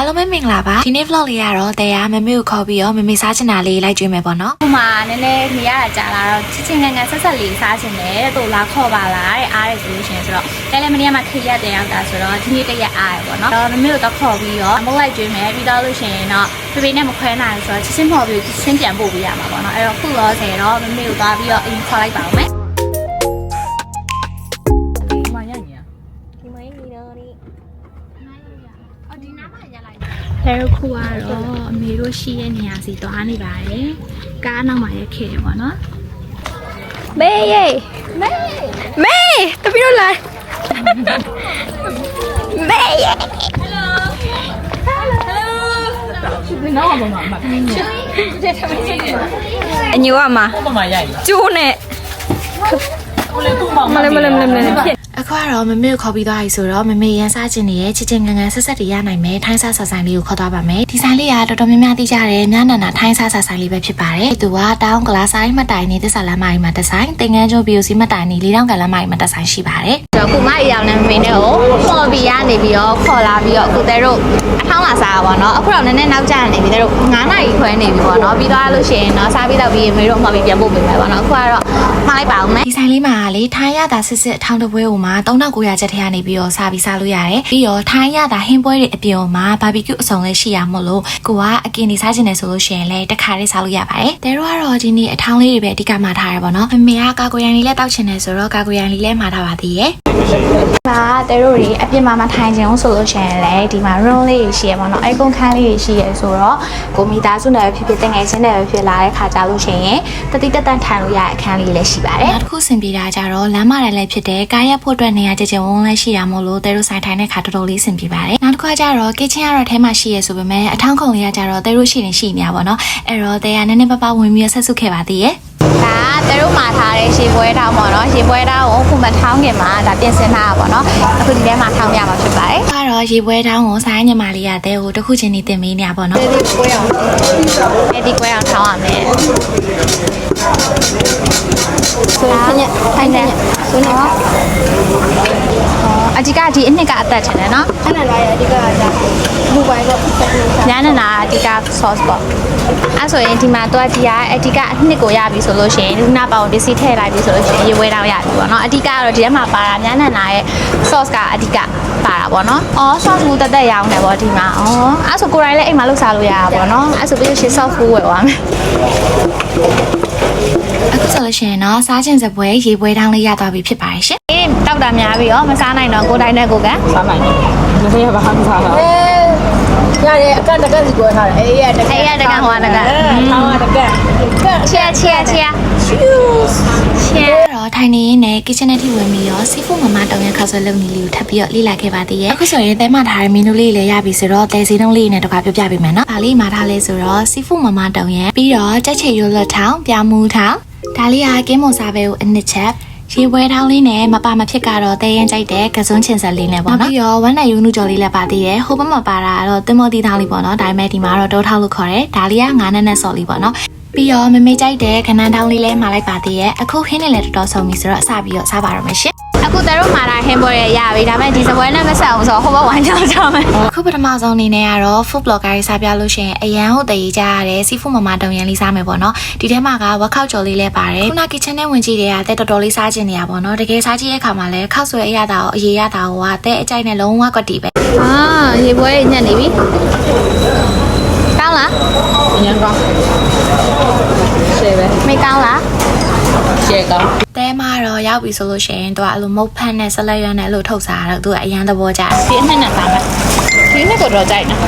အားလုံးပဲမင်္ဂလာပါဒီနေ့ vlog လေးကတော့တရားမမေကိုခေါ်ပြီးတော့မမေစားချင်တာလေးလိုက်ကျွေးမယ်ပေါ့နော်ဟိုမှာနည်းနည်းနေရတာကြာလာတော့ချစ်ချင်းငန်းငန်းဆက်ဆက်လေးစားချင်တယ်တဲ့သူလာခေါ်ပါလားတဲ့အားရဆိုလို့ရှိရင်ဆိုတော့တဲလည်းမနေ့ကမှခေရက်တဲ့ရောက်တာဆိုတော့ဒီနေ့တရက်အားရပေါ့နော်တော့မမေတို့တော့ခေါ်ပြီးတော့မုတ်လိုက်ကျွေးမယ်ပြီးတော့လို့ရှိရင်တော့ဖေဖေနဲ့မခွဲနိုင်ဆိုတော့ချစ်ချင်းခေါ်ပြီးချစ်ချင်းပြန်ပို့ပေးရမှာပေါ့နော်အဲ့တော့ခုလောဆယ်တော့မမေကိုသွားပြီးတော့အရင်ခေါ်လိုက်ပါဦးမယ် ဒီနားမှာရလိုက်တယ်ခုကတော့အမေတို့ရှိတဲ့နေရာစီသွားနေပါတယ်ကားနောက်မှာရက်ခဲ့တယ်ပေါ့နော်မေးရေမေးမေးတပီတော့လာမေးရေဒီနောက်မှာမှာမင်းညအညိုကမှာဟိုမှာရိုက်ကျိုးနဲ့ဟိုလေသူ့မောင်မလဲမလဲမလဲမလဲဖြစ် အခုကတော့မမေကိုခေါ်ပြီးသွားပြီဆိုတော့မမေရန်စားချင်နေတဲ့ချစ်ချင်းငန်းငန်းဆက်ဆက်တွေရနိုင်မယ်ထိုင်းစားဆာဆိုင်လေးကိုခေါ်သွားပါမယ်ဒီဆိုင်လေးကတော်တော်များများသိကြတယ်မြနာနာထိုင်းစားဆာဆိုင်လေးပဲဖြစ်ပါတယ်သူကတောင်းဂလာဆိုင်မှတ်တိုင်နေသစ္စာလမ်းမကြီးမှာတစ်ဆိုင်တင်ငန်းကျွန်း BOC မှတ်တိုင်နေလေးတောင်းကလမ်းမကြီးမှာတစ်ဆိုင်ရှိပါတယ်ကျွန်တော်ခုမအရောင်နဲ့မမေနဲ့ကိုခေါ်ပြီးရနေပြီးတော့ခေါ်လာပြီးတော့အခုတဲတို့အထောင်းလာစားတာပေါ့နော်အခုတော့နည်းနည်းနောက်ကျနေပြီတဲတို့9နာရီခွဲနေပြီပေါ့နော်ပြီးသွားလို့ရှိရင်တော့စားပြီးတော့ပြီးရင်မေတို့အမှပြီးပြန်ပို့ပေးမယ်ပေါ့နော်အခုကတော့မှားလိုက်ပါဦးမယ်ဒီဆိုင်လေးမှာလေထိုင်းရတာစစ်စစ်အထောင်းတစ်ပွဲဟိုမှာ3900ကျပ်ထဲကနေပြီးတော့စားပြီးစားလို့ရတယ်ပြီးတော့ထိုင်းရတာဟင်းပွဲတွေအပြင်မှာဘာဘီကျူအစုံလေးရှိရမို့လို့ကိုကအကင်နေစားချင်တယ်ဆိုလို့ရှိရင်လည်းတစ်ခါလေးစားလို့ရပါတယ်တဲတို့ကတော့ဒီနေ့အထောင်းလေးတွေပဲအဓိကမှာထားရပါတော့မမေကကာကိုရန်လေးလည်းတောက်ချင်တယ်ဆိုတော့ကာကိုရန်လေးလည်းမှာထားပါသေးရဲ့ဒါတဲတို့တွေအပြင်မှာမထိုင်ချင်အောင်ဆိုလို့ရှိရင်လည်းဒီမှာ room လေးတွေရှိရပေါ့နော်အဲကုန်ခန်းလေးတွေရှိရဆိုတော့ကိုမီသားစုနဲ့ပဲဖြစ်ဖြစ်တငယ်ချင်းနဲ့ပဲဖြစ်လာတဲ့ခါကြလို့ရှိရင်တတိတက်တန်ထိုင်လို့ရတဲ့အခန်းလေးလည်းရှိပါတယ်နောက်တစ်ခုဆင်ပြေတာကြတော့လမ်းမတိုင်လည်းဖြစ်တယ်ကားရက်ဖို့အတွက်နေရာကြကြဝန်းလည်းရှိတာမို့လို့တဲတို့ဆိုင်ထိုင်တဲ့ခါတော်တော်လေးဆင်ပြေပါတယ်နောက်တစ်ခါကျတော့ kitchen ကတော့ထဲမှာရှိရဆိုပေမဲ့အထောင်းခုံလေးကကြတော့တဲတို့ရှိနေရှိနေရပါတော့အဲ့တော့တဲကနည်းနည်းပါးပါးဝင်ပြီးဆက်စုခဲ့ပါသေးရဲ့ဒါတဲတို့မှာထားတဲ့ရေပွဲထောင်းပေါ့နော်ရေပွဲထောင်းကိုခုမထောင်းခင်မှာဒါပြင်ဆင်ထားတာပေါ့နော်အခုဒီထဲမှာထောင်းပြမှာဖြစ်ပါတယ်ကတော့ရေပွဲတောင်းကိုဆိုင်ညမလေးရတဲ့ဟိုတစ်ခုချင်းနေတင်ပေးနေရပါတော့အဲဒီကွဲအောင်ထောင်းရမယ်ဆိုရင်ညထိုင်နေဆိုတော့အဓိက ဒီအနှစ်ကအသက်ချင်တယ်နော်အဲ့ဒါလည်းအဓိကကဘူပိုင်တော့ညနေနာအဓိက sauce ပေါ့အဲဆိုရင်ဒီမှာတော့ဒီကအဓိကအနှစ်ကိုရပြီဆိုလို့ရှိရင်လူနာပေါင်ပစ္စည်းထည့်လိုက်ပြီဆိုလို့ရှိရင်ရေဝဲတောင်းရပြီပေါ့နော်အဓိကကတော့ဒီထဲမှာပါတာညနေနာရဲ့ sauce ကအဓိကပါတာပေါ့နော်အော် sauce ဘူးတက်တက်ရောင်းတယ်ပေါ့ဒီမှာအော်အဲဆိုကိုယ်တိုင်လည်းအိမ်မှာလုပ်စားလို့ရတာပေါ့နော်အဲဆိုပြီးလို့ရှိရင် sauce ဘူးဝယ်သွားမယ်အခုဆိုလို့ရှိရင်တော့စားခြင်းစပွဲရေပွဲတောင်းလေးရသွားပြီဖြစ်ပါတယ်ရှင်အေး တောက်တာများပြီရောမစားနိုင်တော့ကိုယ်တိုင်နဲ့ကိုယ်ကစားနိုင်တယ်မင်းရပါမှစားတာအဲရတယ်အကန့်တကန့်စီကိုထားတယ်အေးရတကန့်အေးရတကဟိုကတကထောင်းရတကန့်ကန့်ချီယာချီယာချီယာချီယာအဲ့တော့ထိုင်နေရင်းနဲ့ kitchen နဲ့ထိဝင်ပြီးတော့ seafood မမတောင်းရခါဆွဲလုပ်နေလေးကိုထပ်ပြီးတော့လေ့လာခဲ့ပါသေးရဲ့အခုဆိုရင်တဲမထားတဲ့ menu လေးလည်းရပြီဆိုတော့တဲစီတုံးလေးနဲ့တစ်ခါပြပြပေးမယ်နော်။ဒါလေးမှာထားလဲဆိုတော့ seafood မမတောင်းရပြီးတော့ကြက်ချေရိုးလွတ်ထောင်းပြောင်းမှုထောင်းဒါလေးကကင်းမွန်စားပဲကိုအနှစ်ချက် ရေပွဲထောင်းလေးနဲ့မပါမဖြစ်ကတော့တဲရင်ကြိုက်တဲ့ကစွန်းချင်ဆက်လေးနဲ့ပေါ့နော်ပြီးတော့ဝမ်းနိုင်ယူနုကြော်လေးလည်းပါသေးရဲ့ဟိုဘက်မှာပါတာကတော့တင်မောတီထောင်းလေးပေါ့နော်ဒါပေမဲ့ဒီမှာတော့တောထောင်းလို့ခေါ်တယ်ဒါလေးကငါးနဲ့နဲ့ဆော်လေးပေါ့နော်ပြီးတော့မမေကြိုက်တဲ့ခဏန်းထောင်းလေးလည်းမှာလိုက်ပါသေးရဲ့အခုခင်းနေလည်းတော်တော်ဆုံးပြီဆိုတော့အစပြီးတော့စားပါတော့မယ်ရှင် အခုတတို့မှာလာဟင်းပွဲရရပြီဒါပေမဲ့ဒီစပွဲနဲ့မဆက်အောင်ဆိုတော့ဟိုဘက်ဝိုင်းချောင်းချောင်းမယ်အခုပထမဆုံးအနေနဲ့ကတော့ food blogger တွေစားပြလို့ရှိရင်အရန်ဟုတ်တည်ကြရတယ် seafood မမတုံရန်လေးစားမယ်ပေါ့နော်ဒီထဲမှာကဝက်ခောက်ကြော်လေးလည်းပါတယ်ခုန kitchen နဲ့ဝင်ကြည့်တဲ့ကတဲ့တော်တော်လေးစားကျင်နေရပါတော့တကယ်စားကြည့်တဲ့အခါမှာလည်းခောက်ဆွဲအရသာကိုအရေးရတာကိုကတဲ့အကြိုက်နဲ့လုံးဝကွက်တီပဲအာရေပွဲညက်နေပြီကောင်းလားအရင်ကောင်းရှယ်ပဲမေကောင်းလား ရှယ်ကောင်းတဲမှာတော့ရောက်ပြီဆိုလို့ရှိရင်သူကအဲ့လိုမုတ်ဖက်နဲ့ဆက်လက်ရွက်နဲ့အဲ့လိုထုတ်စားတော့သူကအရန်သဘောကျတယ်ဒီအနှစ်နဲ့စားမယ်ဒီနှစ်ကတော့ကြိုက်နော်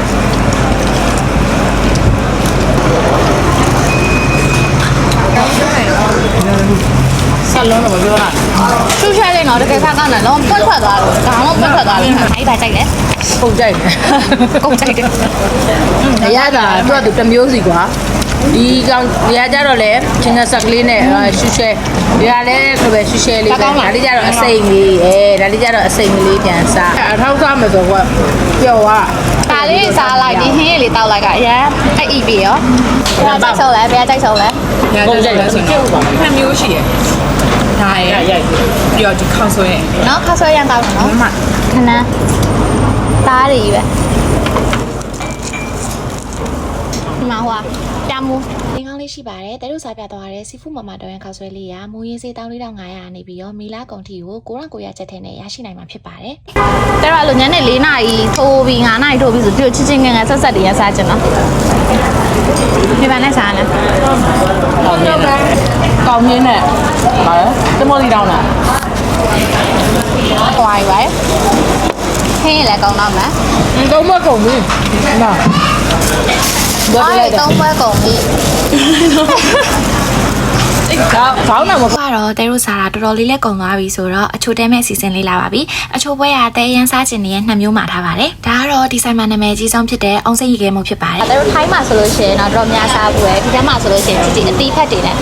ဆက်လုံးတော့မပြောတာရှူရှဲလေးတော့တကယ်စားကောင်းတယ်လုံးပွတ်ထွက်သွားလို့ခေါင်းလုံးပွတ်ထွက်သွားလို့အဲ့ဒါကြိုက်တယ်ပုံကြိုက်တယ်ကုန်ကြိုက်တယ်အရသာသူကသူတစ်မျိုးစီကွာ ဒီကောင်ဒီကကြတော့လေချင်းကဆက်ကလေးနဲ့ရှူရှဲဒီကလည်းလိုပဲရှူရှဲလေးပဲဒါလေးကြတော့အစိမ့်လေးအဲဒါလေးကြတော့အစိမ့်လေးပြန်စားအထောက်စားမယ်ဆိုတော့ပျော်သွားဒါလေးစားလိုက်ဒီဟင်းလေးတောက်လိုက်ကအရင်အဲ့အီပီရောဘယ်ကြိုက်ဆုံးလဲဘယ်ကြိုက်ဆုံးလဲပုံကြိုက်တယ်ဆိုတော့နှစ်မျိုးရှိတယ်။ဒါရဲ့ရိုက်ပြီးတော့ဒီခောက်ဆွဲရဲ့နော်ခါဆွဲရန်တောက်နော်မမခဏသားတွေပဲမှာဟိုကပြ မူလင်းကောင်းလေးရှိပါတယ်တဲတို့စားပြသွားတဲ့စီဖူမမတော်ရန်ခောက်ဆွဲလေးကမူရင်းစေး14500နေပြီးတော့မီလာကုန်တီကို9900ချက်ထဲနဲ့ရရှိနိုင်မှာဖြစ်ပါတယ်တဲတော့အဲ့လိုညနေ4နာရီထိုးပြီး9နာရီထိုးပြီးဆိုဒီလိုချစ်ချင်းငယ်ငယ်ဆက်ဆက်တည်းရစားချင်တော့ဒီဘာနဲ့စားလဲကောင်းရင်းနဲ့ကောင်းရင်းနဲ့ဟာတမောလီတောင်းတာဟွာရွယ်ခင်းရလဲကောင်းတော့မလားတုံးမကုန်ဘူးနာ ဘာဟောလဲသုံးပွဲကုန်ပြီကောင်းကောင်း တာမ။ကတော့တဲတို့စားတာတော်တော်လေးလက်ကုန်သွားပြီဆိုတော့အချိုတဲမဲ့စီစဉ်လေးလာပါပြီ။အချိုပွဲကတဲရန်စားခြင်းရဲ့နှစ်မျိုးမှာထားပါတယ်။ဒါကတော့ဒီဆိုင်မှာနာမည်ကြီးဆုံးဖြစ်တဲ့အောင်စိတ်ရေခဲမှုဖြစ်ပါတယ်တဲတို့ထိုင်းမှာဆိုလို့ရှိရင်တော့တော်များစားဘူးပဲဒီထဲမှာဆိုလို့ရှိရင်ဒီအတီးဖက်တွေနဲ့။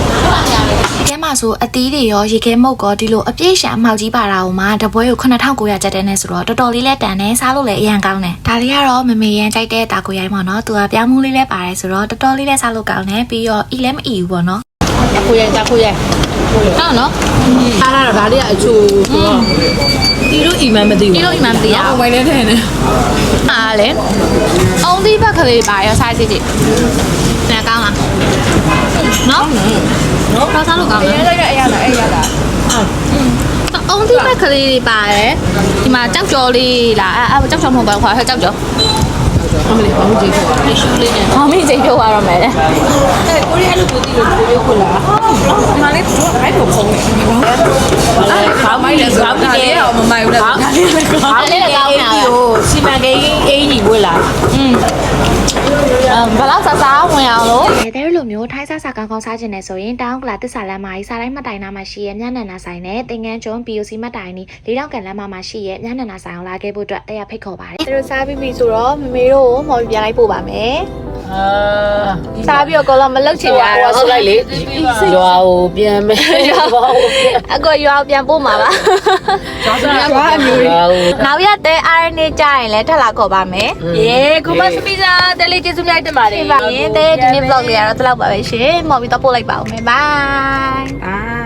ဒီထဲမှာဆိုအသီးတွေရောရေခဲမှုတ်ကောဒီလိုအပြည့်ရှံအမှောက်ကြီးပါတာကိုမှတပွဲကို9900ကျပ်တဲ့နဲ့ဆိုတော့တော်တော်လေးလက်တန်နဲ့စားလို့လည်းအရန်ကောင်းတယ်။ဒါလေးကတော့မမေရန်ကြိုက်တဲ့တာကိုရိုင်းပေါ့နော်။သူကပြောင်းမှုလေးလည်းပါတယ်ဆိုတော့တော်တော်လေးလည်းစားလို့ကောင်းတယ်ပြီးတော့အီလည်းမအီဘူးပေါ့နော်။ကိုရဲကြကိုရဲ ဟုတ်နော်အားလာတော့ဒါလေးကအချိုးဆိုတော့ဒီလိုအီမန်မသိဒီဘူးလိုအိမ်မှာမသိရဘူးဝိုင်းနေတယ်နဲ့အားလေအောင်ဒီဘက်ကလေးပါရောစားကြည့်ကြည့်ပြန်ကောင်းလားနော်နော်တော့စားလို့ကောင်းလားရဲလိုက်တဲ့အရာလားအဲ့ရလားအောင်ဒီဘက်ကလေးတွေပါတယ်ဒီမှာကြောက်ကြော်လေးလားအဲအဲကြောက်ကြော်မဟုတ်ပါဘူးခွာဟဲ့ကြောက်ကြော် အမလေးဘာလို့ကြည့်ခေါ်လဲရှူးလေးနဲ့။ဟောမိစိတ်ထုတ်ရတော့မယ်လေအဲကိုရီးယားလိုကိုတီလိုကိုရုပ်ခွလားဒီမှာလေးတို့အဲ့လိုဖုံးနေအဲခေါင်းမိုက်လဲခေါင်းကြီးရောမမိုက်ဘူးလားဒါလေးလည်းကောင်း။အားလေးကောင်းတာပဲကိုစီမံကိန်းအင်းကြီးဝေးလာ။อืม ဘယ်လောက်စားစားဝင်အောင်လို့အဲတဲလိုမျိုးထိုင်းစားစာကောင်းကောင်းစားခြင်းနဲ့ဆိုရင်တောင်းကလာတစ္ဆာလမ်းမကြီးစားတိုင်းမှတ်တိုင်နာမှာရှိရဲ့မြနန္နာဆိုင်နဲ့တင်ငန်းကျွန်း POC မှတ်တိုင်နီလေးတောင်ကန်လမ်းမမှာရှိရဲ့မြနန္နာဆိုင်အောင်လာခဲ့ဖို့အတွက်တရားဖိတ်ခေါ်ပါတယ်။တို့စားပြီးပြီဆိုတော့မမေတို့ကိုမော်ပြန်လိုက်ပို့ပါမယ် အာ။စားပြီးတော့ကောလောမလုတ်ချင်ကြဟိုတော့ဆိုလိုက်လေရွာကိုပြန်မယ်ရွာကိုအကောရွာပြန်ပို့မှာပါရွာအမျိုးရွာကို။နောက်ရက်တဲ့ RNA ကြရင်လည်းထပ်လာခေါ်ပါမယ်။ယေခုမစပီဇာတဲလေးကျေးဇူးများတင်ပါတယ်။ပါရင်တဲ့ဒီနေ့ vlog လေးကတော့ဒီလောက်ပါပဲရှင်။မော်ပြီးတော့ပို့လိုက်ပါဦးမယ်။ Bye